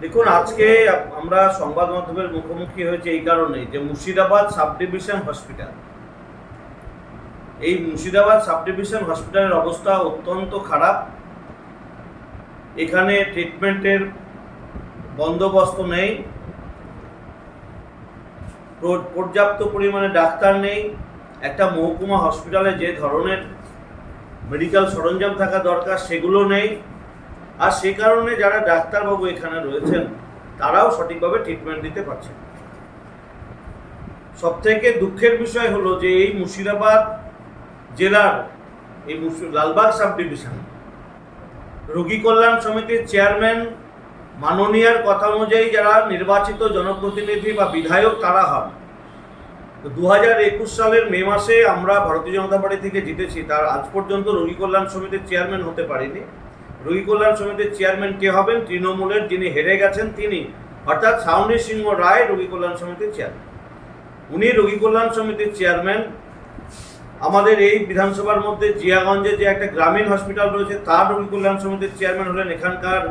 দেখুন, আজকে আমরা সংবাদ মাধ্যমের মুখোমুখি হয়েছে এই কারণে যে মুর্শিদাবাদ সাব ডিভিশন হসপিটাল। এই মুর্শিদাবাদ সাব ডিভিশন হসপিটালের অবস্থা অত্যন্ত খারাপ। এখানে ট্রিটমেন্টের বন্দোবস্ত নেই। পর্যাপ্ত পরিমাণে ডাক্তার নেই। একটা মহকুমা হসপিটালে যে ধরনের মেডিকেল সরঞ্জাম থাকা দরকার, সেগুলো নেই। আর সে কারণে যারা ডাক্তারবাবু এখানে রয়েছেন, তারাও সঠিকভাবে ট্রিটমেন্ট দিতে পারছেন। সব থেকে দুঃখের বিষয় হলো যে এই মুর্শিদাবাদ জেলার এই লালবাগ সাব ডিভিশন রোগী কল্যাণ সমিতির চেয়ারম্যান মাননীয়ার কথা অনুযায়ী যারা নির্বাচিত জনপ্রতিনিধি বা বিধায়ক তারা হন। দু হাজার একুশ সালের মে মাসে আমরা ভারতীয় জনতা পার্টি থেকে জিতেছি, তার আজ পর্যন্ত রোগী কল্যাণ সমিতির চেয়ারম্যান হতে পারিনি। রোগী কল্যাণ সমিতির চেয়ারম্যান কে হবেন? তৃণমূলের যিনি হেরে গেছেন তিনি, অর্থাৎ সাউনি সিংহ রায় রোগী কল্যাণ সমিতির চেয়ারম্যান। উনি রোগী কল্যাণ সমিতির চেয়ারম্যান। আমাদের এই বিধানসভার মধ্যে জিয়াগঞ্জে যে একটা গ্রামীণ হসপিটাল রয়েছে, তার রোগী কল্যাণ সমিতির চেয়ারম্যান হলেন এখানকার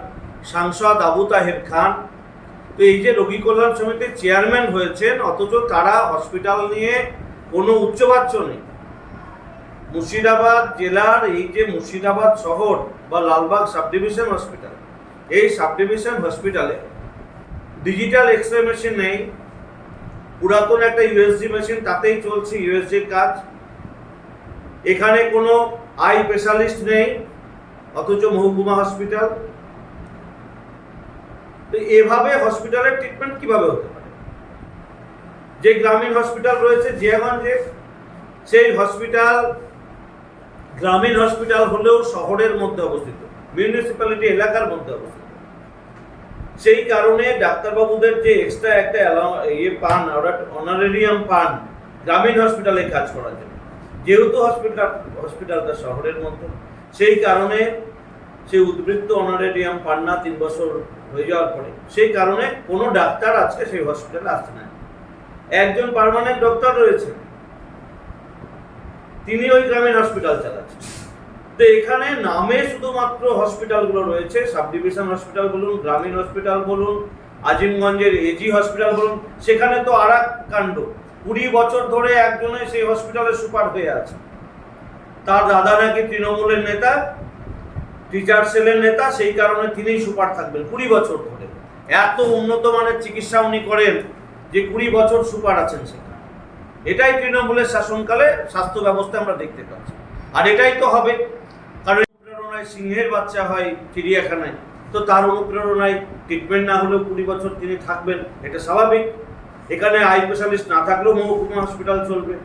সাংসদ আবু তাহের খান। তো এই যে রোগী কল্যাণ সমিতির চেয়ারম্যান হয়েছেন, অথচ তারা হসপিটাল নিয়ে কোনো উচ্চবাচ্য নেই। মুর্শিদাবাদ জেলার এই যে মুর্শিদাবাদ শহর বা লালবাগ সাব ডিভিশন হসপিটাল, এই সাব ডিভিশন হসপিটালে ডিজিটাল এক্স রে মেশিন নেই। পুরাতন একটা ইউএসজি মেশিন, তাতেই চলছে ইউএসজির কাজ। এখানে কোনো আই স্পেশালিস্ট নেই, অথচ মহকুমা হসপিটাল। তো এভাবে হসপিটালের ট্রিটমেন্ট কীভাবে হতে পারে? যে গ্রামীণ হসপিটাল রয়েছে জিয়াগঞ্জে, সেই হসপিটাল গ্রামীণ হসপিটাল হলেও শহরের মধ্যে অবস্থিত মিউনিসিপ্যালিটি এলাকার মধ্যে অবস্থিত। সেই কারণে ডাক্তারবাবুদের যে এক্সট্রা একটা ইয়ে পান অনারেরিয়াম পান, গ্রামীণ হসপিটালে কাজ করার জন্য। যেহেতু হসপিটাল হসপিটালটা শহরের মধ্যে, সেই কারণে সেই উদ্বৃত্ত অনারেরিয়াম পান না, তিন বছর হয়ে যাওয়ার পরে। সেই কারণে কোনো ডাক্তার আজকে সেই হসপিটালে আসছে না। একজন পার্মানেন্ট ডক্টর রয়েছে। তিনি ওই গ্রামীণ হসপিটাল চালাচ্ছেন। তো এখানে নামে শুধুমাত্র হসপিটালগুলো রয়েছে সাব ডিভিশন হসপিটাল বলুন, গ্রামীণ হসপিটাল বলুন, আজিমগঞ্জের এজি হসপিটাল বলুন, সেখানে তো আর এক কাণ্ড। কুড়ি বছর ধরে একজনে সেই হসপিটালে সুপার হয়ে আছে। তার দাদা নাকি তৃণমূলের নেতা টিচার সেলের নেতা, সেই কারণে তিনিই সুপার থাকবেন কুড়ি বছর ধরে। এত উন্নত মানের চিকিৎসা উনি করেন যে কুড়ি বছর সুপার আছেন সেখানে। এটাই তৃণমূলের শাসনকালে স্বাস্থ্য ব্যবস্থা আমরা দেখতে পাচ্ছি। আর এটাই তো হবে। কারণ অনুপ্রেরণায় সিংহের বাচ্চা হয় চিড়িয়াখানায়। তো তার অনুপ্রেরণায় ট্রিটমেন্ট না হলেও কুড়ি বছর তিনি থাকবেন, এটা স্বাভাবিক। এখানে আই স্পেশালিস্ট না থাকলেও মহকুমা হসপিটাল চলবে।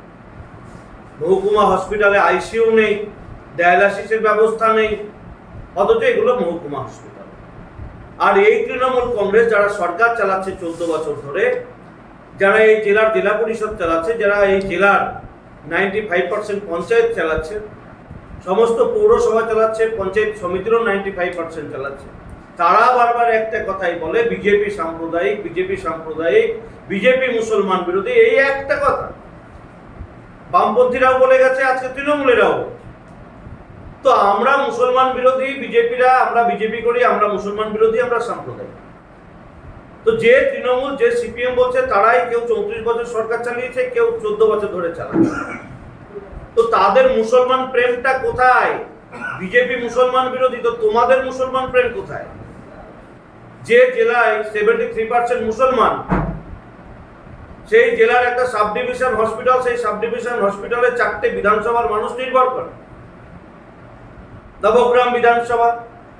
মহকুমা হসপিটালে আইসিইউ নেই ডায়ালাসিসের ব্যবস্থা নেই, অথচ এগুলো মহকুমা হসপিটাল আর এই তৃণমূল কংগ্রেস যারা সরকার চালাচ্ছে চোদ্দ বছর ধরে যারা এই জেলার জেলা পরিষদ চালাচ্ছে, যারা এই জেলার নাইনটি ফাইভ পার্সেন্ট পঞ্চায়েত চালাচ্ছে, সমস্ত পৌরসভা চালাচ্ছে, পঞ্চায়েত সমিতিরও নাইনটি ফাইভ পার্সেন্ট চালাচ্ছে। তারা বারবার একটা কথাই বলে, বিজেপি সাম্প্রদায়িক বিজেপি সাম্প্রদায়িক, বিজেপি মুসলমান বিরোধী, এই একটা কথা। বামপন্থীরাও বলে গেছে, আজকে তৃণমূলেরাও তো আমরা মুসলমান বিরোধী, বিজেপিরা, আমরা বিজেপি করি, আমরা মুসলমান বিরোধী, আমরা সাম্প্রদায়িক। তো যে তৃণমূল, যে সিপিএম বলছে, তারাই কেউ চৌত্রিশ বছর সরকার চালিয়েছে, কেউ চোদ্দ বছর ধরে চালাচ্ছে। তো তাদের মুসলমান প্রেমটা কোথায়? বিজেপি মুসলমান বিরোধী, তো তোমাদের মুসলমান প্রেম কোথায়? যে জেলায় সেভেন্টি থ্রি পার্সেন্ট মুসলমান, সেই জেলার একটা সাব ডিভিশন হসপিটাল, সেই সাব ডিভিশন হসপিটালে চারটে বিধানসভার মানুষ নির্ভর করে। নবগ্রাম বিধানসভা,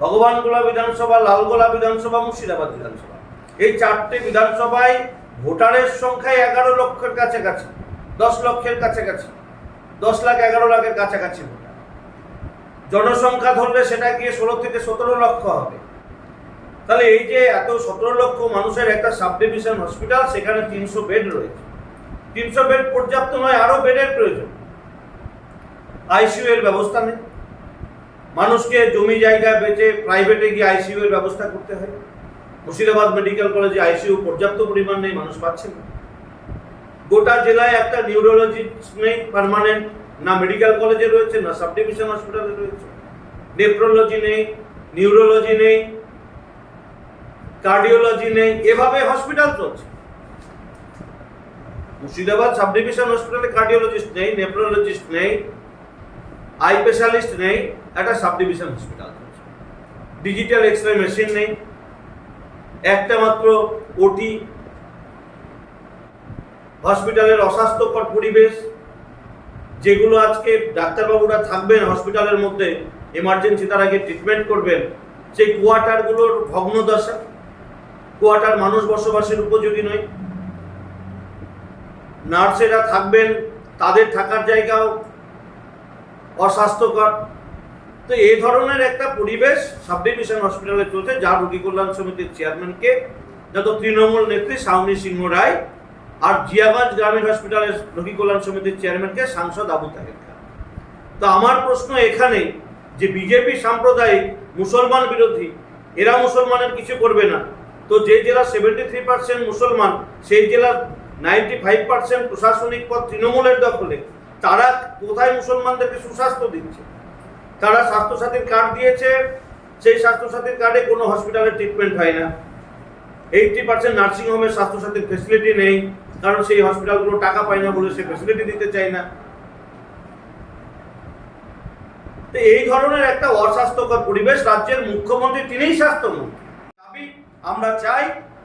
ভগবানগোলা বিধানসভা, লালগোলা বিধানসভা, মুর্শিদাবাদ বিধানসভা। এই চারটে বিধানসভায় ভোটারের সংখ্যা এগারো লক্ষের কাছাকাছি, দশ লক্ষের কাছাকাছি, দশ লাখ এগারো লাখের কাছাকাছি ভোটার। জনসংখ্যা ধরলে সেটা গিয়ে ষোলো থেকে সতেরো লক্ষ হবে। তাহলে এই যে এত সতেরো লক্ষ মানুষের একটা সাব ডিভিশন হসপিটাল, সেখানে তিনশো বেড রয়েছে। তিনশো বেড পর্যাপ্ত নয় আরও বেডের প্রয়োজন। আইসিইউ এর ব্যবস্থা নেই। মানুষকে জমি জায়গা বেচে প্রাইভেটে গিয়ে আইসিইউ এর ব্যবস্থা করতে হয়। মুর্শিদাবাদ মেডিকেল কলেজে আইসিইউ পর্যাপ্ত পরিমাণ নেই, মানুষ পাচ্ছে না। গোটা জেলায় একটা নিউরোলজি নেই পার্মানেন্ট, না মেডিকেল কলেজে রয়েছে, না সাব ডিভিশন হসপিটালে রয়েছে। নেফ্রোলজি নেই, নিউরোলজি নেই, কার্ডিওলজি নেই, এভাবে হসপিটাল চলছে। মুর্শিদাবাদ সাব ডিভিশন হসপিটালে কার্ডিওলজিস্ট নেই, নেফ্রোলজিস্ট নেই, আই স্পেশালিস্ট নেই, একটা sub division hospital digital X ray machine নেই একটা মাত্র ওটি হসপিটালের অস্বাস্থ্যকর পরিবেশ, যেগুলো আজকে ডাক্তারবাবুরা থাকবেন হসপিটালের মধ্যে এমার্জেন্সি তার আগে ট্রিটমেন্ট করবেন, সেই কোয়ার্টারগুলোর ভগ্নদশা, কোয়ার্টার মানুষ বসবাসের উপযোগী নয়। নার্সেরা থাকবেন, তাদের থাকার জায়গাও অস্বাস্থ্যকর। তো এই ধরনের একটা পরিবেশ সাব ডিভিশন হসপিটালে চলছে, যা রোগী কল্যাণ সমিতির চেয়ারম্যানকে যত তৃণমূল নেত্রী সাউনি সিংহ রায় আর জিয়াগঞ্জ গ্রামীণ হসপিটালের রোগী কল্যাণ সমিতির চেয়ারম্যানকে সাংসদ আবু তাহের খান। তো আমার প্রশ্ন এখানে যে বিজেপি সাম্প্রদায়িক মুসলমান বিরোধী, এরা মুসলমানের কিছু করবে না। তো যে জেলা সেভেন্টি থ্রি পার্সেন্ট মুসলমান, সেই জেলার নাইনটি ফাইভ পার্সেন্ট প্রশাসনিক পদ তৃণমূলের দখলে, তারা কোথায় মুসলমানদেরকে সুস্বাস্থ্য দিচ্ছে? তারা স্বাস্থ্যসাথীর কার্ড দিয়েছে, সেই স্বাস্থ্যসাথীর কার্ডে কোনো হসপিটালে ট্রিটমেন্ট হয় না। এইটটি পার্সেন্ট নার্সিংহোমের স্বাস্থ্যসাথীর ফেসিলিটি নেই, কারণ সেই হসপিটালগুলো টাকা পায় না বলে সে ফেসিলিটি দিতে চায় না। তো এই ধরনের একটা অস্বাস্থ্যকর পরিবেশ রাজ্যের মুখ্যমন্ত্রী, তিনিই স্বাস্থ্যমন্ত্রী। আমরা চাই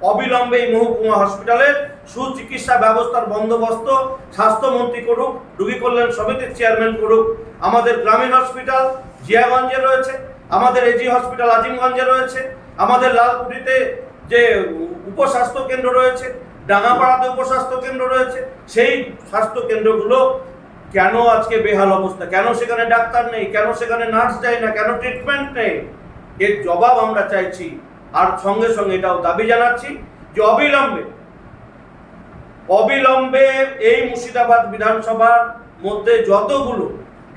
অবিলম্বে এই মহকুমা হসপিটালের সুচিকিৎসা ব্যবস্থার বন্দোবস্ত, স্বাস্থ্যমন্ত্রী করুক, রোগী কল্যাণ সমিতির চেয়ারম্যান করুক, আমাদের গ্রামীণ হসপিটাল জিয়াগঞ্জে রয়েছে, আমাদের এজি হসপিটাল আজিমগঞ্জে রয়েছে, আমাদের লালকুটিতে যে উপস্বাস্থ্য কেন্দ্র রয়েছে ডাঙ্গাপাড়াতে উপস্বাস্থ্য কেন্দ্র রয়েছে, সেই স্বাস্থ্য কেন্দ্রগুলো কেন আজকে বেহাল অবস্থা? কেন সেখানে ডাক্তার নেই? কেন সেখানে নার্স যায় না? কেন ট্রিটমেন্ট নেই? এর জবাব আমরা চাইছি, আর সঙ্গে সঙ্গে এটাও দাবি জানাচ্ছি যে অবিলম্বে অবিলম্বে এই মুর্শিদাবাদ বিধানসভার মধ্যে যতগুলো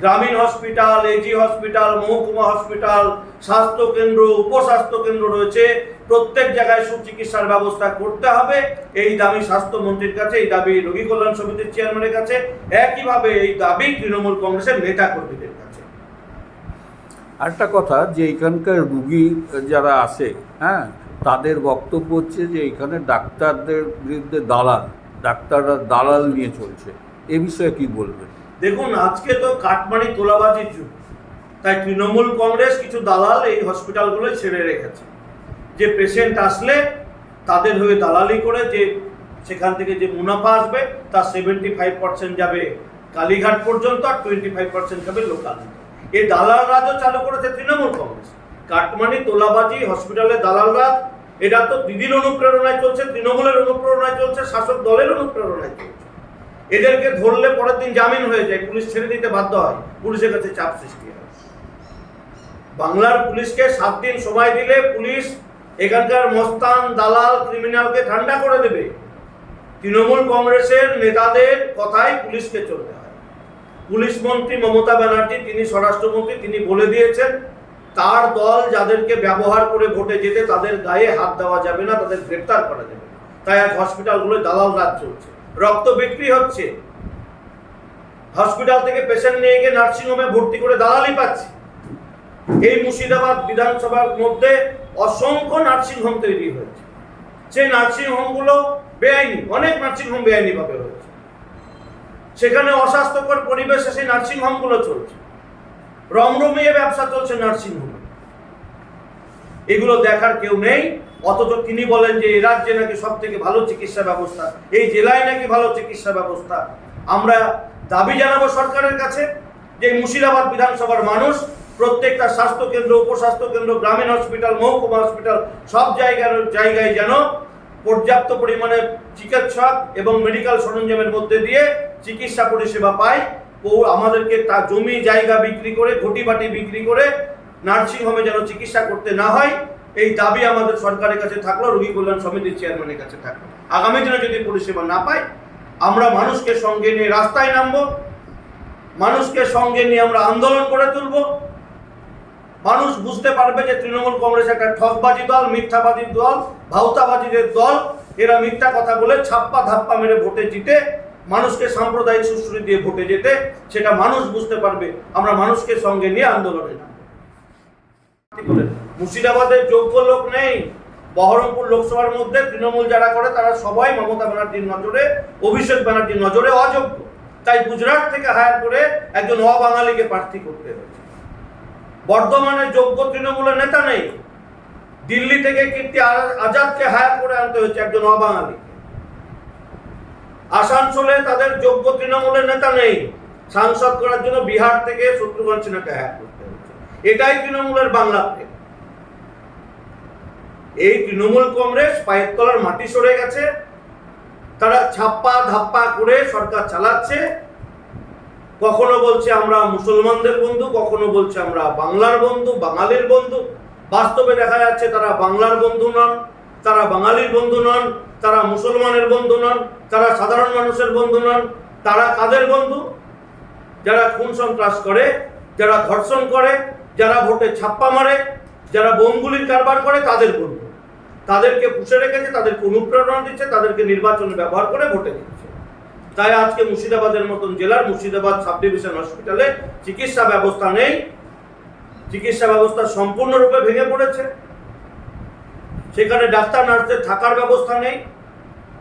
গ্রামীণ হসপিটাল এজি হসপিটাল, মহকুমা হসপিটাল, স্বাস্থ্য কেন্দ্র, উপস্বাস্থ্য কেন্দ্র রয়েছে, প্রত্যেক জায়গায় সুচিকিৎসার ব্যবস্থা করতে হবে। এই দাবি স্বাস্থ্যমন্ত্রীর কাছে, এই দাবি রোগী কল্যাণ সমিতির চেয়ারম্যানের কাছে। একইভাবে এই দাবি তৃণমূল কংগ্রেসের নেতা কর্মীদের কাছে। আরেকটা কথা, যে এখানকার রুগী যারা আসে হ্যাঁ তাদের বক্তব্য হচ্ছে যে এখানে ডাক্তারদের বিরুদ্ধে দালাল। ডাক্তাররা দালাল নিয়ে চলছে। এ বিষয়ে কি বলবেন? দেখুন, আজকে তো কাটমানি তোলাবাজির যুগ। তাই তৃণমূল কংগ্রেস কিছু দালাল এই হসপিটালগুলো ছেড়ে রেখেছে। যে পেশেন্ট আসলে তাদের হয়ে দালালি করে যে সেখান থেকে যে মুনাফা আসবে, তার সেভেন্টি ফাইভ পার্সেন্ট যাবে কালীঘাট পর্যন্ত আর টোয়েন্টি ফাইভ পার্সেন্ট যাবে লোকাল। এই দালাল রাজও চালু করেছে তৃণমূল কংগ্রেস। কাটমানি তোলাবাজি হসপিটালে দালাল রাজ এটা তো দিদির অনুপ্রেরণায় চলছে, তৃণমূলের অনুপ্রেরণায় চলছে, শাসক দলের অনুপ্রেরণায় চলছে। এদেরকে ধরলে পরের দিন জামিন হয়ে যায়, পুলিশ ছেড়ে দিতে বাধ্য হয়, পুলিশের কাছে চাপ সৃষ্টি হয়। বাংলার পুলিশকে সাত দিন সময় দিলে পুলিশ এখানকার মস্তান, দালাল, ক্রিমিনালকে ঠান্ডা করে দেবে। তৃণমূল কংগ্রেসের নেতাদের কথাই পুলিশকে চলতে হয়। পুলিশ মন্ত্রী মমতা ব্যানার্জি, তিনি স্বরাষ্ট্রমন্ত্রী, তিনি বলে দিয়েছেন তার দল যাদেরকে ব্যবহার করে ভোটে যেতে তাদের গায়ে হাত দেওয়া যাবে না, তাদের গ্রেপ্তার করা যাবে না। তাই আজ হসপিটালগুলোয় দালাল রাজ চলছে। রক্ত বিক্রি হচ্ছে। হসপিটাল থেকে পেশেন্ট নিয়ে গিয়ে নার্সিংহোমে ভর্তি করে দালালি পাচ্ছে। এই মুর্শিদাবাদ বিধানসভার মধ্যে অসংখ্য নার্সিংহোম তৈরি হয়েছে। সেই নার্সিংহোমগুলো বেআইনি, অনেক নার্সিংহোম বেআইনি ভাবে হয়েছে সেখানে অস্বাস্থ্যকর পরিবেশে সেই নার্সিংহোমগুলো চলছে। রমরমিয়ে ব্যবসা চলছে নার্সিংহোমে। এগুলো দেখার কেউ নেই। অথচ তিনি বলেন যে এই রাজ্যে নাকি সব থেকে ভালো চিকিৎসা ব্যবস্থা। এই জেলায় নাকি ভালো চিকিৎসা ব্যবস্থা। আমরা দাবি জানাব সরকারের কাছে যে, মুর্শিদাবাদ বিধানসভার মানুষ, প্রত্যেকটা স্বাস্থ্য কেন্দ্র উপস্বাস্থ্য কেন্দ্র গ্রামীণ হসপিটাল, মহকুমা হসপিটাল, সব জায়গার জায়গায় যেন পর্যাপ্ত পরিমাণে চিকিৎসক এবং মেডিকেল সরঞ্জামের মধ্যে দিয়ে চিকিৎসা পরিষেবা পায়। আমাদেরকে তা জমি জায়গা বিক্রি করে ঘটি বাটি বিক্রি করে নার্সিংহোমে যেন চিকিৎসা করতে না হয়, এই দাবি আমাদের সরকারের কাছে থাকল, রোগী কল্যাণ সমিতির চেয়ারম্যানের কাছে থাকল। আগামী দিনে যদি পরিষেবা না পাই, আমরা মানুষকে সঙ্গে নিয়ে রাস্তায় নামবো, মানুষকে সঙ্গে নিয়ে আমরা আন্দোলন করে তুলব। মানুষ বুঝতে পারবে যে তৃণমূল কংগ্রেস একটা ঠকবাজি দল, মিথ্যাবাদী দল ভাউতাবাজিদের দল। এরা মিথ্যা কথা বলে ছাপ্পা ধাপ্পা মেরে ভোটে জিতে, মানুষকে সাম্প্রদায়িক সুশ্রী দিয়ে ভোটে যেতে, সেটা মানুষ বুঝতে পারবে। আমরা মানুষকে সঙ্গে নিয়ে আন্দোলনে মুর্শিদাবাদের যোগ্য লোক নেই। বহরমপুর লোকসভার মধ্যে তৃণমূল যারা করে, তারা সবাই মমতা ব্যানার্জির নজরে, অভিষেক ব্যানার্জির নজরে অযোগ্য। তাই গুজরাট থেকে হায়ার করে একজন অবাঙালিকে প্রার্থী করতে হয়েছে। বর্ধমানে যোগ্য তৃণমূলের নেতা নেই। দিল্লি থেকে কীর্তি আজাদকে হায়ার করে আনতে হয়েছে একজন অবাঙালি। আসানসোলে তাদের যোগ্য তৃণমূলের নেতা নেই। সাংসদ করার জন্য বিহার থেকে শত্রুঘ্ন সিনহাকে হায়ার হয়েছে এটাই তৃণমূলের বাংলা। এই তৃণমূল কংগ্রেস পায়ের তলার মাটি সরে গেছে, তারা ছাপ্পা ধাপ্পা করে সরকার চালাচ্ছে। কখনো বলছে আমরা মুসলমানদের বন্ধু, কখনো বলছে আমরা বাংলার বন্ধু, বাঙালির বন্ধু। বাস্তবে দেখা যাচ্ছে তারা বাংলার বন্ধু নন, তারা বাঙালির বন্ধু নন, তারা মুসলমানের বন্ধু নন, তারা সাধারণ মানুষের বন্ধু নন, তারা কাদের বন্ধু? যারা খুন সন্ত্রাস করে, যারা ধর্ষণ করে যারা ভোটে ছাপ্পা মারে, যারা বোমগুলির কারবার করে, তাদের বন্ধু তাদেরকে পুষে রেখেছে, তাদেরকে অনুপ্রেরণা দিচ্ছে, তাদেরকে নির্বাচনে ব্যবহার করে ভোটে দিচ্ছে। তাই আজকে মুর্শিদাবাদের মতন জেলার মুর্শিদাবাদ সাব ডিভিশন হসপিটালে চিকিৎসা ব্যবস্থা নেই। চিকিৎসা ব্যবস্থা সম্পূর্ণরূপে ভেঙে পড়েছে। সেখানে ডাক্তার, নার্সদের থাকার ব্যবস্থা নেই।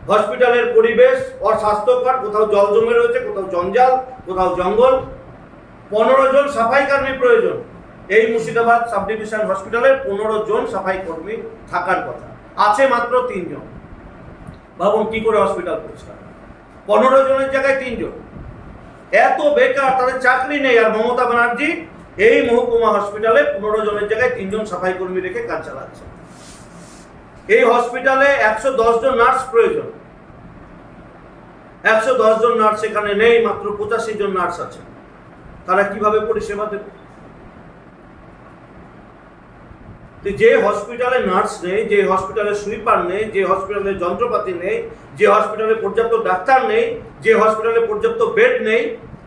হসপিটালের পরিবেশ অস্বাস্থ্যকর, কোথাও জল জমে রয়েছে, কোথাও জঞ্জাল, কোথাও জঙ্গল। পনেরো জন সাফাই কর্মী প্রয়োজন। এই মুর্শিদাবাদ সাব ডিভিশন হসপিটালের পনেরো জন সাফাই কর্মী থাকার কথা। আছে মাত্র তিনজন। ভাবুন কি করে হসপিটাল পরিষ্কার? পনেরো জনের জায়গায় তিনজন। এত বেকার, তাদের চাকরি নেই। আর মমতা ব্যানার্জি এই মহকুমা হসপিটালে পনেরো জনের জায়গায় তিনজন সাফাই কর্মী রেখে কাজ চালাচ্ছে। এই হসপিটালে একশো দশ জন নার্স প্রয়োজন। একশো জন নার্স এখানে নেই, মাত্র পঁচাশি জন নার্স আছে। তারা কীভাবে পরিষেবা দেবে তো যে হসপিটালে নার্স নেই, যে হসপিটালে সুইপার নেই, যে হসপিটালে যন্ত্রপাতি নেই, যে হসপিটালে পর্যাপ্ত ডাক্তার নেই, যে হসপিটালে পর্যাপ্ত বেড নেই,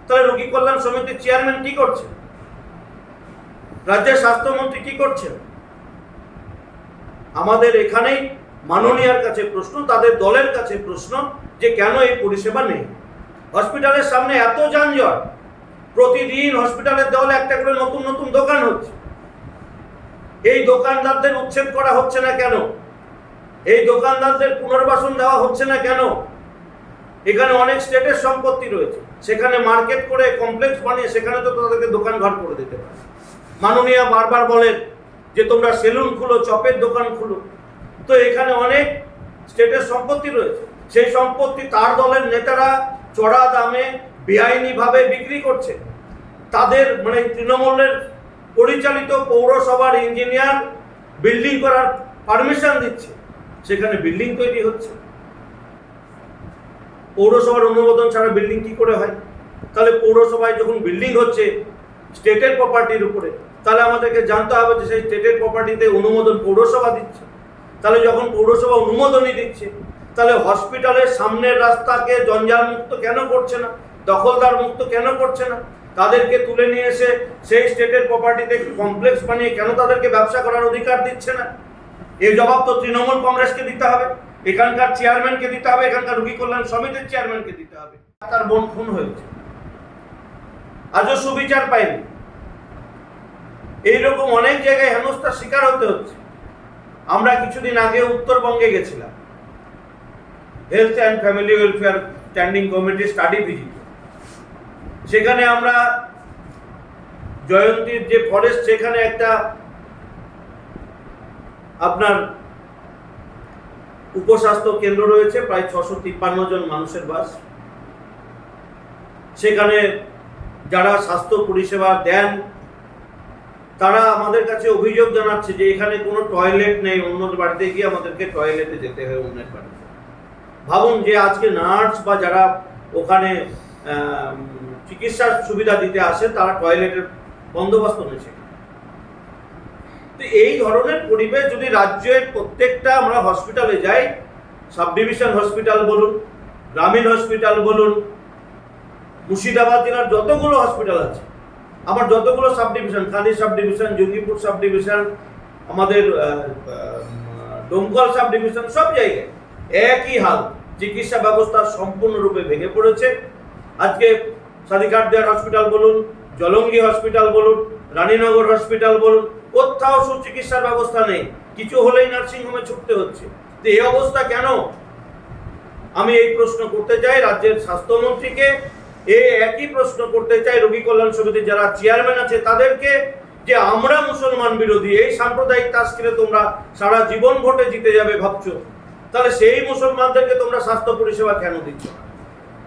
তাহলে রোগী কল্যাণ সমিতির চেয়ারম্যান কি করছে? রাজ্যের স্বাস্থ্যমন্ত্রী কি করছেন আমাদের এখানেই মাননীয়ার কাছে প্রশ্ন, তাদের দলের কাছে প্রশ্ন যে কেন এই পরিষেবা নেই? হসপিটালের সামনে এত যানজট, প্রতিদিন হসপিটালের দেওয়ালে একটা করে নতুন নতুন দোকান হচ্ছে। এই দোকানদারদের উচ্ছেদ করা হচ্ছে না কেন? এই দোকানদারদের পুনর্বাসন দেওয়া হচ্ছে না কেন? এখানে অনেক স্টেটের সম্পত্তি রয়েছে। সেখানে মার্কেট করে কমপ্লেক্স বানিয়ে সেখানে তো তাদেরকে দোকান ঘর করে দিতে পারে। মাননীয়া বারবার বলেন যে তোমরা সেলুন খুলো, চপের দোকান খুলো। তো এখানে অনেক স্টেটের সম্পত্তি রয়েছে। সেই সম্পত্তি তার দলের নেতারা চড়া দামে বেআইনিভাবে বিক্রি করছে। তাদের মানে তৃণমূলের পরিচালিত পৌরসভার ইঞ্জিনিয়ার বিল্ডিং করার পারমিশন দিচ্ছে। সেখানে বিল্ডিং তৈরি হচ্ছে। পৌরসভার অনুমোদন ছাড়া বিল্ডিং কি করে হয়? তাহলে পৌরসভায় যখন বিল্ডিং হচ্ছে স্টেটের প্রপার্টির উপরে, তাহলে আমাদেরকে জানতে হবে যে সেই স্টেটের প্রপার্টিতে অনুমোদন পৌরসভা দিচ্ছে। তাহলে যখন পৌরসভা অনুমোদনই দিচ্ছে, তাহলে হসপিটালের সামনের রাস্তাকে জঞ্জাল মুক্ত কেন করছে না? দখলদার মুক্ত কেন করছে না? তাদেরকে তুলে নিয়ে এসে সেই স্টেটের প্রপার্টিতে কমপ্লেক্স বানিয়ে কেন তাদেরকে ব্যবসা করার অধিকার দিচ্ছে না? এই জবাব তো তৃণমূল কংগ্রেসকে দিতে হবে, এখানকার চেয়ারম্যানকে দিতে হবে, এখানকার রুগী কল্যাণ সমিতির চেয়ারম্যানকে দিতে হবে। তার বোন খুন হয়েছে। আজও সুবিচার পায়নি। এইরকম অনেক জায়গায় হেনস্থার শিকার হতে হচ্ছে। আমরা কিছুদিন আগে উত্তরবঙ্গে গেছিলাম। Health and family welfare standing committee study visit সেখানে আমরা জয়ন্তীর যে ফরেস্ট সেখানে একটা আপনার উপস্বাস্থ্য কেন্দ্র রয়েছে, প্রায় ছশো তিপ্পান্ন জন মানুষের বাস। সেখানে যারা স্বাস্থ্য পরিষেবা দেন, তারা আমাদের কাছে অভিযোগ জানাচ্ছে যে এখানে কোনো টয়লেট নেই অন্য বাড়িতে গিয়ে আমাদেরকে টয়লেটে যেতে হয়, অন্যের বাড়িতে। ভাবুন যে আজকে নার্স বা যারা ওখানে চিকিৎসার সুবিধা দিতে আসে তারা টয়লেটের বন্দোবস্ত নিয়েছে। তো এই ধরনের পরিবেশ যদি রাজ্যের প্রত্যেকটা আমরা হসপিটালে যাই সাব ডিভিশন হসপিটাল বলুন গ্রামীণ হসপিটাল বলুন মুর্শিদাবাদ জেলার যতগুলো হসপিটাল আছে আমার যতগুলো sub division Kandi sub division Jangipur sub division আমাদের আহ, সাব ডিভিশন সব জায়গায় একই হাল। চিকিৎসা ব্যবস্থা সম্পূর্ণরূপে ভেঙে পড়েছে। আজকে সাদিকাট দেয়ার হসপিটাল বলুন, জলঙ্গি হসপিটাল বলুন, রানীনগর হসপিটাল বলুন, কোথাও সুচিকিৎসার ব্যবস্থা নেই। কিছু হলেই নার্সিংহোমে ছুটতে হচ্ছে। তো এই অবস্থা কেন? আমি এই প্রশ্ন করতে চাই রাজ্যের স্বাস্থ্যমন্ত্রীকে। এই একই প্রশ্ন করতে চাই রোগী কল্যাণ সমিতির যারা চেয়ারম্যান আছে তাদেরকে, যে আমরা মুসলমান বিরোধী, এই সাম্প্রদায়িক তাস খেলে তোমরা সারা জীবন ভোটে জিতে যাবে ভাবছ। তাহলে সেই মুসলমানদেরকে তোমরা স্বাস্থ্য পরিষেবা কেন দিচ্ছ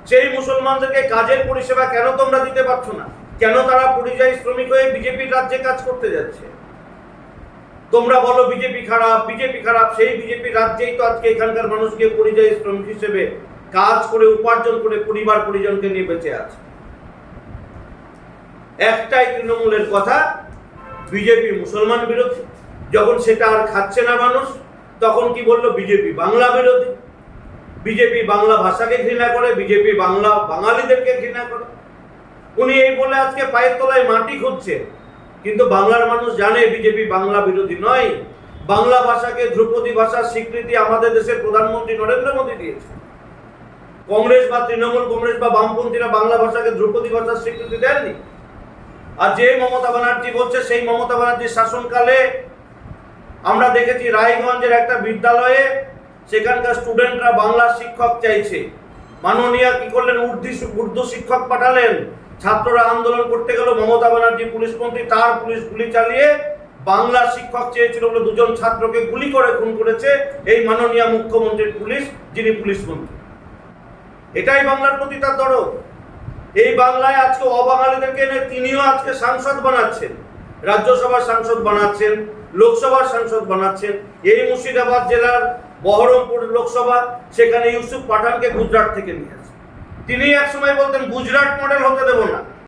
সেই মুসলমানদেরকে কাজের পরিষেবা কেন তোমরা দিতে পারছ না? কেন তারা পরিযায়ী শ্রমিক হয়ে বিজেপির রাজ্যে কাজ করতে যাচ্ছে? তোমরা বলো বিজেপি খারাপ বিজেপি খারাপ, সেই বিজেপি রাজ্যেই তো আজকে এখানকার মানুষকে পরিযায়ী শ্রমিক হিসেবে কাজ করে, উপার্জন করে, পরিবার পরিজনকে নিয়ে বেঁচে আছে। একটাই তৃণমূলের কথা, বিজেপি মুসলমান বিরোধী। যখন সেটা আর খাচ্ছে না মানুষ, তখন কি বলল? বিজেপি বাংলা বিরোধী। বিজেপি বাংলা ভাষাকে ঘৃণা করে বিজেপি বাংলা বাঙালিদেরকে ঘৃণা করে। উনি এই বলে আজকে পায়ের তলায় মাটি খুঁজছে। কিন্তু বাংলার মানুষ জানে বিজেপি বাংলা বিরোধী নয়। বাংলা ভাষাকে ধ্রুপদী ভাষার স্বীকৃতি আমাদের দেশের প্রধানমন্ত্রী নরেন্দ্র মোদী দিয়েছে। কংগ্রেস বা তৃণমূল কংগ্রেস বা বামপন্থীরা বাংলা ভাষাকে ধ্রুপদী ভাষার স্বীকৃতি দেননি আর যে মমতা ব্যানার্জি বলছে, সেই মমতা ব্যানার্জির শাসনকালে আমরা দেখেছি রায়গঞ্জের একটা বিদ্যালয়ে সেখানকার স্টুডেন্টরা বাংলা শিক্ষক চাইছে। মাননীয়া কি করলেন? উর্দু উর্দু শিক্ষক পাঠালেন। ছাত্ররা আন্দোলন করতে গেল, মমতা ব্যানার্জি পুলিশ মন্ত্রী, তার পুলিশ গুলি চালিয়ে বাংলা শিক্ষক চেয়েছিল বলে দুজন ছাত্রকে গুলি করে, খুন করেছে এই মাননীয় মুখ্যমন্ত্রীর পুলিশ, যিনি পুলিশ মন্ত্রী। এটাই বাংলার প্রতি তার দরদ। এই বাংলায় আজকে অবাঙালিদেরকে এনে তিনিও আজকে সাংসদ বানাচ্ছেন। রাজ্যসভার সাংসদ বানাচ্ছেন, লোকসভার সাংসদ বানাচ্ছেন। এই মুর্শিদাবাদ জেলার বহরমপুর লোকসভা, সেখানে ইউসুফ পাঠানকে গুজরাট থেকে নিয়ে আসে। তিনি এক সময় বলতেন, গুজরাট মডেল হতে দেব না।